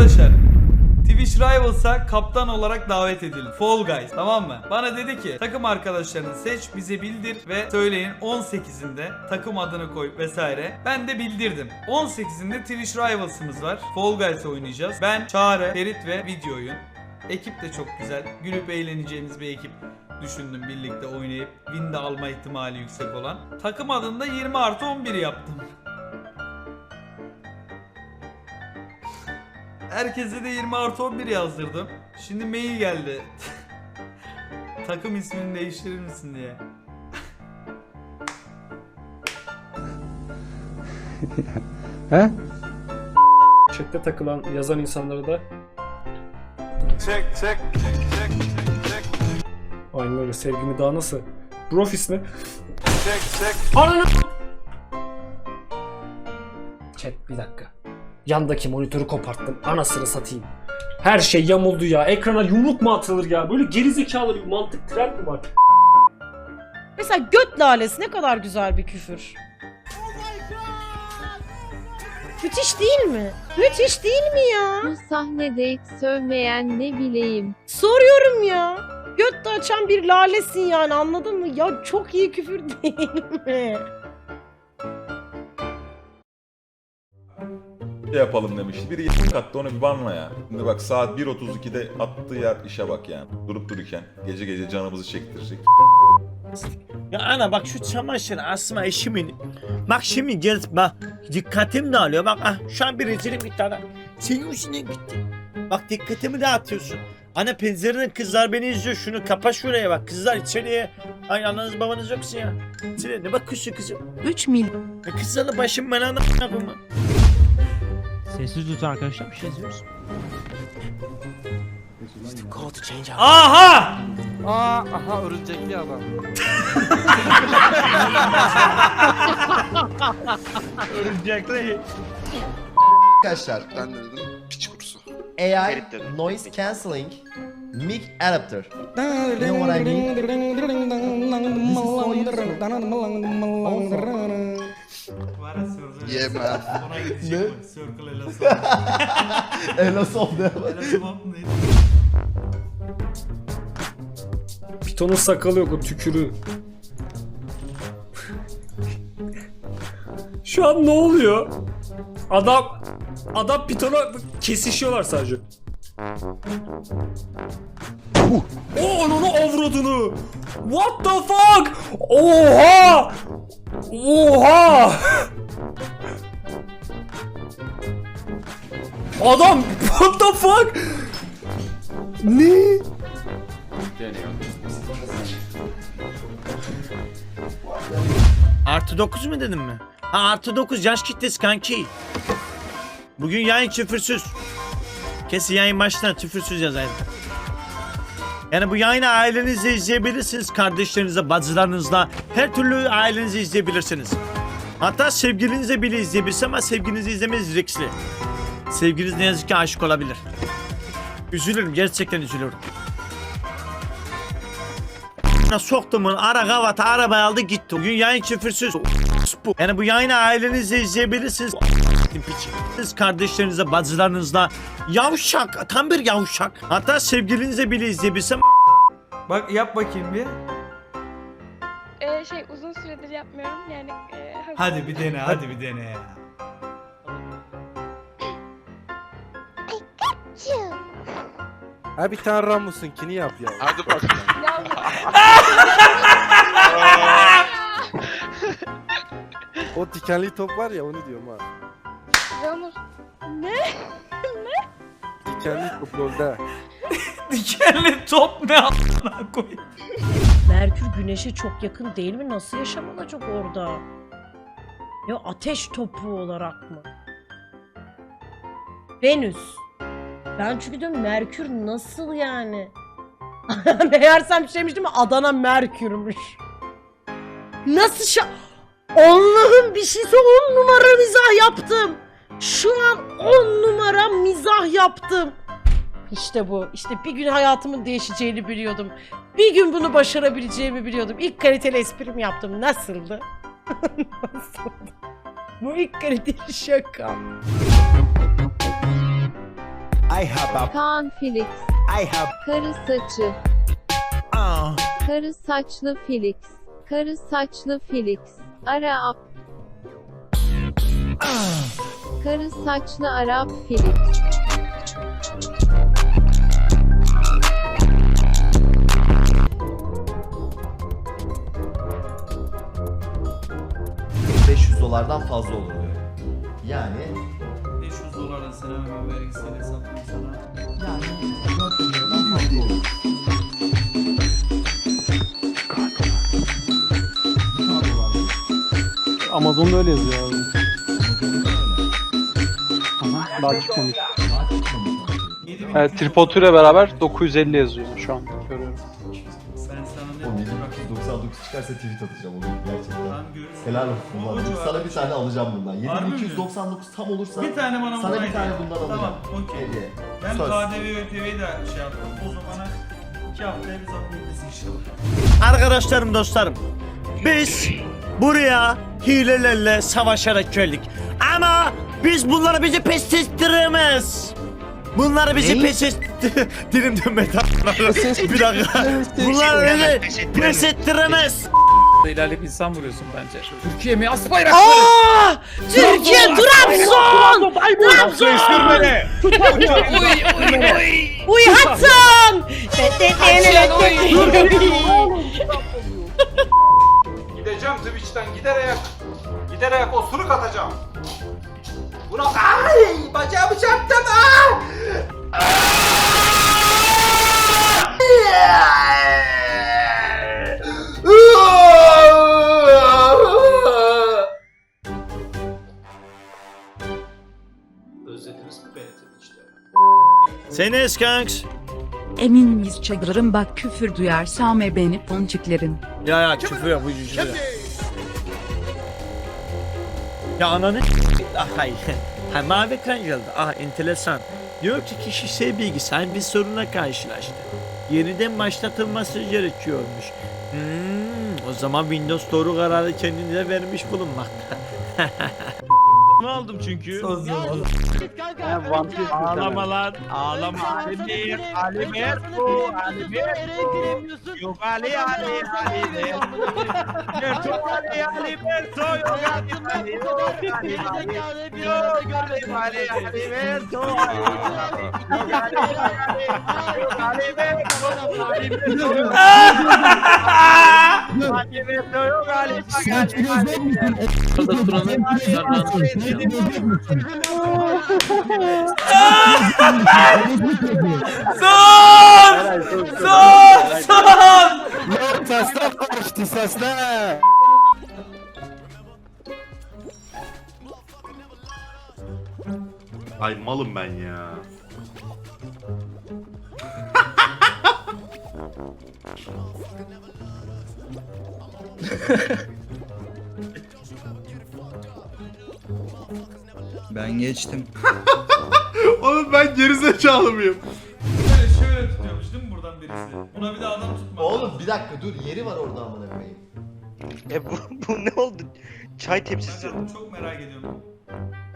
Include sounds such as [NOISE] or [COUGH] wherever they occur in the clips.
Arkadaşlar Twitch Rivals'a kaptan olarak davet edildim. Fall Guys tamam mı? Bana dedi ki takım arkadaşlarını seç bize bildir ve söyleyin 18'inde takım adını koy vesaire. Ben de bildirdim. 18'inde Twitch Rivals'ımız var. Fall Guys oynayacağız. Ben, Çağrı, Ferit ve Video Oyun. Ekip de çok güzel. Gülüp eğleneceğimiz bir ekip düşündüm birlikte oynayıp win de alma ihtimali yüksek olan. Takım adında 20 artı 11 yaptım. Herkese de 20 artı 11 yazdırdım. Şimdi mail geldi. [LAUGHS] Takım ismini değiştirir misin diye. [LAUGHS] He? Chat'te takılan yazan insanlara da Check, check, check, check, aynı öyle sevgimi daha nasıl? Brofis mi? check, check. Ananı Chat bir dakika. Yandaki monitörü koparttım. Anasını satayım. Her şey yamuldu ya. Ekrana yumruk mu atılır ya? Böyle gerizekalı bir mantık trend mi var? Mesela göt lalesi ne kadar güzel bir küfür. Müthiş değil mi? Müthiş değil mi ya? Bu sahnede sövmeyen ne bileyim. Soruyorum ya. Göt de açan bir lalesin yani anladın mı? Ya çok iyi küfür değil mi? Şey yapalım demişti. Biri yemek attı onu bir banla ya. Şimdi bak saat 1.32'de attığı yer işe bak yani. Durup dururken gece gece canımızı çektirecek. Ya ana bak şu çamaşır asma eşimin. Bak şimdi gel bak dikkatim dağılıyor. Bak ah, şu an bir rezilim gitti ana. Senin yüzünden gitti. Bak dikkatimi dağıtıyorsun. Ana pencerenin kızlar beni izliyor. Şunu kapa şuraya bak. Kızlar içeriye. Ay ananız babanız yoksa ya. İçeriye ne bakıyorsun kızım? 3 mil. Ya kızlarla başım bana ana yapımı. Sessiz lütfen arkadaşlar bir şey yazıyoruz. Aha! Aa, aha örümcekli adam. Arkadaşlar Ben de dedim piç kurusu. AI Noise Cancelling Mic Adapter. You know what I mean? This is so useful. [LAUGHS] Var ya Circle man. Ona gidecek mi? Circle Elasov. Elasov ne? Elasov neydi? Pitonun sakalı yok o tükürü. Şu an ne oluyor? Adam adam pitona kesişiyorlar sadece. Uh, o onu avradını. What the fuck? Oha! Oha! Adam what the fuck? Ne? Artı 9 mu dedim mi? Ha artı 9 yaş kitlesi kanki. Bugün yayın küfürsüz. Kesin yayın baştan küfürsüz yazayım. Yani bu yayını ailenizle izleyebilirsiniz. Kardeşlerinizle, bacılarınızla. Her türlü ailenizi izleyebilirsiniz. Hatta sevgilinizle bile izleyebilirsiniz ama sevgilinizi izlemeniz riskli. Sevgiliniz ne yazık ki aşık olabilir. Üzülürüm, gerçekten üzülüyorum. Soktumun ara kavata arabaya aldı gitti. Bugün yayın küfürsüz. Bu. Yani bu yayını ailenizle izleyebilirsiniz. Siz kardeşlerinizle, bacılarınızla. Yavşak, tam bir yavşak. Hatta sevgilinizle bile izleyebilsem Bak yap bakayım bir. Ee, şey uzun süredir yapmıyorum yani. E, Hadi bir dene hadi bir dene ya. Ha bir tane Ramus'unkini yap ya. Hadi bak. [LAUGHS] [LAUGHS] O dikenli top var ya onu diyorum ha. Ramus. [LAUGHS] Dikenli top rolde. Dikenli top ne a**ına koy. Merkür güneşe çok yakın değil mi? Nasıl yaşamalacak orada? Ya ateş topu olarak mı? Venüs. Ben çünkü diyorum Merkür nasıl yani? [LAUGHS] Meğersem şey demiştim Adana Merkürmüş. Nasıl şa... Allah'ım bir şeyse on numara mizah yaptım. Şu an on numara mizah yaptım. İşte bu. İşte bir gün hayatımın değişeceğini biliyordum. Bir gün bunu başarabileceğimi biliyordum. İlk kaliteli esprim yaptım. Nasıldı? [LAUGHS] Nasıldı? Bu ilk kaliteli şaka. I have a Kaan Felix. I have Karı saçı. Aa. Karı saçlı Felix. Karı saçlı Felix. Ara ap. Karı saçlı Arap Felix. dolardan fazla olur diyor. Yani 500 dolardan sana hemen vergisiyle hesaplayayım sana. yani 4 bin liradan fazla olur. Bu kadar dolar mı? Amazon'da öyle yazıyor abi. Aha, daha çıkmamış. Daha çıkmamış. 7200 Evet tripoduyla beraber 950 yazıyor şu an çıkarsa tweet atacağım onu gerçekten. Tamam görürsün. Helal olsun O ulan. civarda Sana bir tane alacağım bundan. Harbi mi? 7299 tam olursa Bir tane bana sana bundan bir tane hediye. bundan alacağım. Tamam okey. Hediye. Ben Söz. KDV ve ÖTV'yi de şey yaptım. O zamana 2 haftaya biz atlayabiliriz inşallah. Arkadaşlarım dostlarım. Biz buraya hilelerle savaşarak geldik. Ama biz bunları bizi pes ettiremez. Bunları bizi pes et... [LAUGHS] Dilim dönmedi. bir dakika. Bunları bizi pes ettiremez. ilerleyip insan vuruyorsun bence. Türkiye Trabzon! Trabzon! Uy Hasan! Gideceğim Twitch'ten giderek giderek osuruk atacağım. Buna ay bacağımı çarptım. Aa! Özlediniz mi beni Twitch'te? Seniz kanks. Emin miyiz çadırım bak küfür duyarsam e beni ponçiklerin. Ya ya küfür ya bu küfür ya. Ananı ah hayır. [LAUGHS] Ha mavi ekran geldi. Ah enteresan. Diyor ki kişisel bilgisayar bir soruna karşılaştı. Yeniden başlatılması gerekiyormuş. Hmm, o zaman Windows doğru kararı kendine vermiş bulunmakta. [LAUGHS] ne aldım çünkü? Söz yok. Ağlama lan. Ağlama. Ali Ali Merto. Ali Merto. Yok Ali Ali Ali Merto. Ali Ali Merto. Yok Ali Ali Yok Ali Ali Yok Ali Ali Ali Merto. Yok Ali Ali Yok Ali Merto. Ali Merto. Ali Merto. Yok Ali Son! Son! Son! Yok sesler karıştı sesler. Ay malım ben ya. [LAUGHS] Ben geçtim. [LAUGHS] Oğlum ben gerizekalı mıyım? Böyle şöyle tutuyormuş değil mi buradan birisi? Buna bir de adam tutma. Oğlum bir dakika dur yeri var orada amına koyayım. E bu, bu ne oldu? Çay tepsisi. Ben çok merak ediyorum.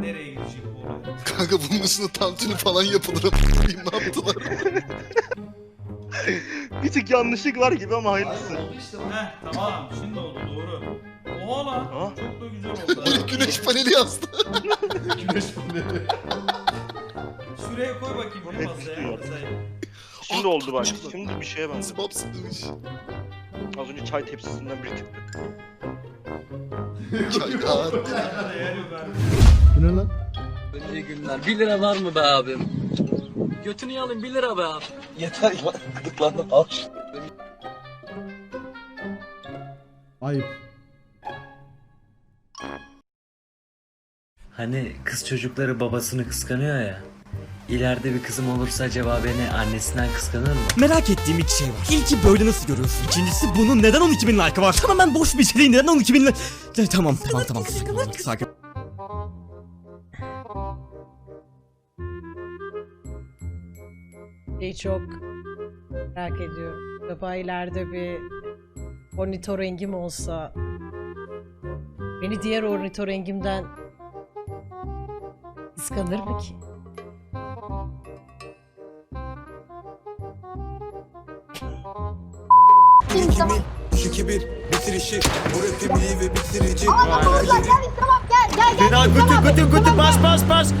Nereye gidecek bu olay? Kanka bunun üstüne tantuni falan yapılır. [LAUGHS] ne yaptılar? [LAUGHS] Bir tık yanlışlık var gibi ama Aynen oldu işte bak. Heh tamam şimdi oldu doğru. Oha lan Ha? çok da güzel oldu. [LAUGHS] Güneş paneli yazdı. [LAUGHS] Güneş paneli. Şuraya koy bakayım bir masaya. masaya. Şimdi oldu bak. Şimdi bir şeye benziyor. Hapsızmış. Az önce çay tepsisinden bir tıktı. Çay kahve. Hadi yer yok abi. Bu ne lan? İyi günler. 1 lira var mı be abim? Götünü yalayım 1 lira be abi. Yeter ya. Gıdıklandım. Al. Ayıp. Hani kız çocukları babasını kıskanıyor ya. İleride bir kızım olursa acaba beni annesinden kıskanır mı? Merak ettiğim iki şey var. İlki böyle nasıl görüyorsun? İkincisi bunun neden 12 bin like var? Tamamen boş bir şey değil. Neden 12 bin like? Tamam tamam tamam. Sakin ol, sakin. bölgeyi çok merak ediyorum. Acaba ileride bir ornitorengim olsa beni diğer ornitorengimden kıskanır mı ki? Kimse Şu kibir bitirişi Bu rapim iyi ve bitirici Ama kapımızdan gel tamam gel gel gel. Fena kötü kötü kötü bas bas bas.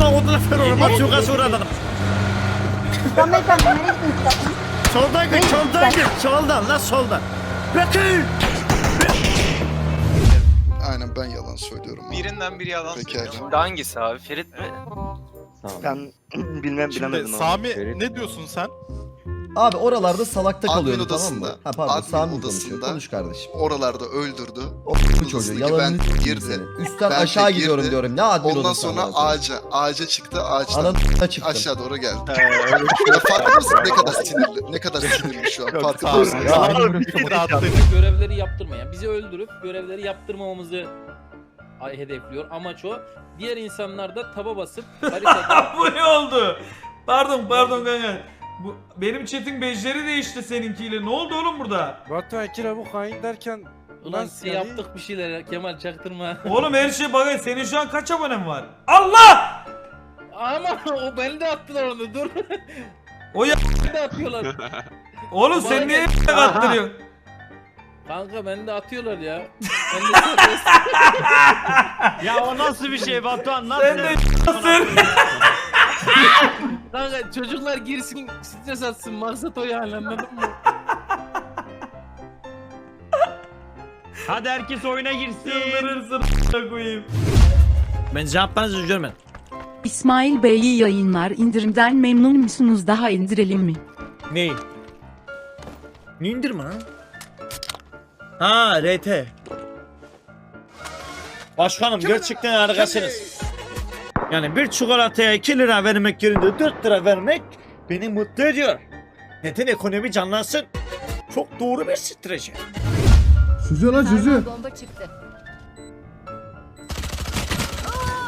Lan odana fer olmaz. Çok az oradan. Soldan git soldan git soldan lan soldan. Bakın. Aynen ben yalan söylüyorum. Birinden biri yalan Pekala. Hangisi abi? Ferit mi? Ben bilmem Şimdi Sami ne diyorsun sen? Abi oralarda salakta Admin kalıyorum tamam mı? odasında, Ha pardon admin Sami konuşuyor. odasında Konuş kardeşim. Oralarda öldürdü. O bu çocuğu odasındaki yalanını ben girdi. seni. Üstten Ben aşağı girdi. gidiyorum diyorum. Ne admin Ondan odası sonra amına koyayım? ağaca, ağaca çıktı. Ağaçtan Anadolu'da çıktım. aşağı doğru geldi. Ya farkında mısın ne kadar sinirli? Ne kadar sinirli şu an farkında mısın? Görevleri yaptırmayan, bizi öldürüp görevleri yaptırmamamızı ay- hedefliyor. Amaç o. Diğer insanlar da taba basıp [LAUGHS] haritada Bu ne oldu? Pardon pardon kanka. Bu, benim chat'in bejleri değişti seninkiyle. Ne oldu oğlum burada? Batu Akira bu hain derken ulan Nasıl size yani? yaptık bir şeyler Kemal çaktırma. [LAUGHS] Oğlum her şey bak senin şu an kaç abonen var? Allah! Ama o beni de attılar onu dur. O ya Beni de atıyorlar. [LAUGHS] oğlum sen niye attırıyorsun? Kanka beni de atıyorlar ya. [LAUGHS] Ben de serbest. Ya o nasıl bir şey Batuhan Sen de sen. Kanka çocuklar girsin stres atsın maksat o yani anladın mı? Hadi herkes oyuna girsin. Çıldırırsın a**ına koyayım. Ben cevaplarınızı görmedim. İsmail Bey iyi yayınlar indirimden memnun musunuz daha indirelim mi? Ne? Ne indirme lan? Ha RT. Başkanım gerçekten harikasınız. Yani bir çikolataya 2 lira vermek yerine 4 lira vermek beni mutlu ediyor. Neden ekonomi canlansın? Çok doğru bir strateji. Süzü lan süzü. Bomba çıktı.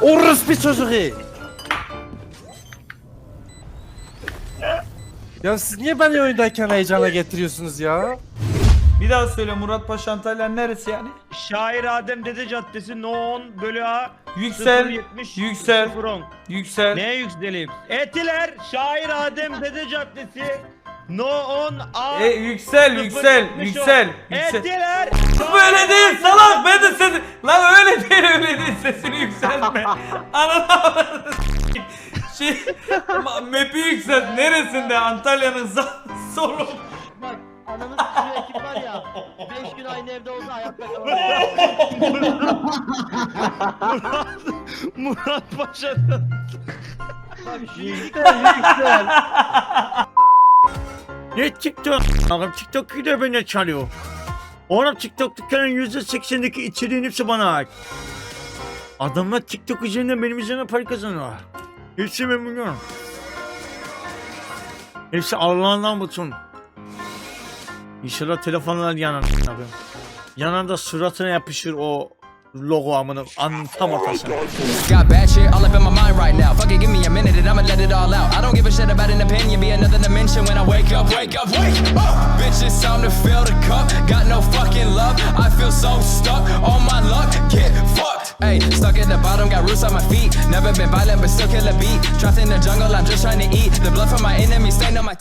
Orası bir çocuk iyi. Ya siz niye beni oyundayken heyecana getiriyorsunuz ya? Bir daha söyle Murat Paşa Antalya neresi yani? Şair Adem Dede Caddesi No 10 bölü A Yüksel, 070 yüksel. 010. yüksel. Ne yükseleyim? Etiler Şair Adem Dede Caddesi No 10 A E, yüksel, yüksel, 070 yüksel, yüksel. Etiler Böyle değil salak ben de sesi Lan öyle değil öyle değil sesini yükseltme [LAUGHS] Ananı. Şey ma- Map'i yükselt neresinde Antalya'nın za- [LAUGHS] Bak ananın sıkıcı ekip var ya. 5 gün aynı evde olsa hayatta [LAUGHS] Murat Paşa'nın Ne TikTok? Abi TikTok gidiyor beni çalıyor. Oğlum TikTok dükkanın %80'deki içeriğin hepsi bana ait. Adamlar TikTok üzerinden benim üzerime para kazanıyorlar. Hepsi ben biliyorum. Hepsi Allah'ından bulsun. İnşallah telefonlar yanar abi. Yanar suratına yapışır o logo amına anın tam ortasına. An opinion, be another stuck at the bottom, got roots on my feet. Never been violent, but still kill a beat. Trapped in the jungle, I'm just trying to eat. The blood from my enemies stain on my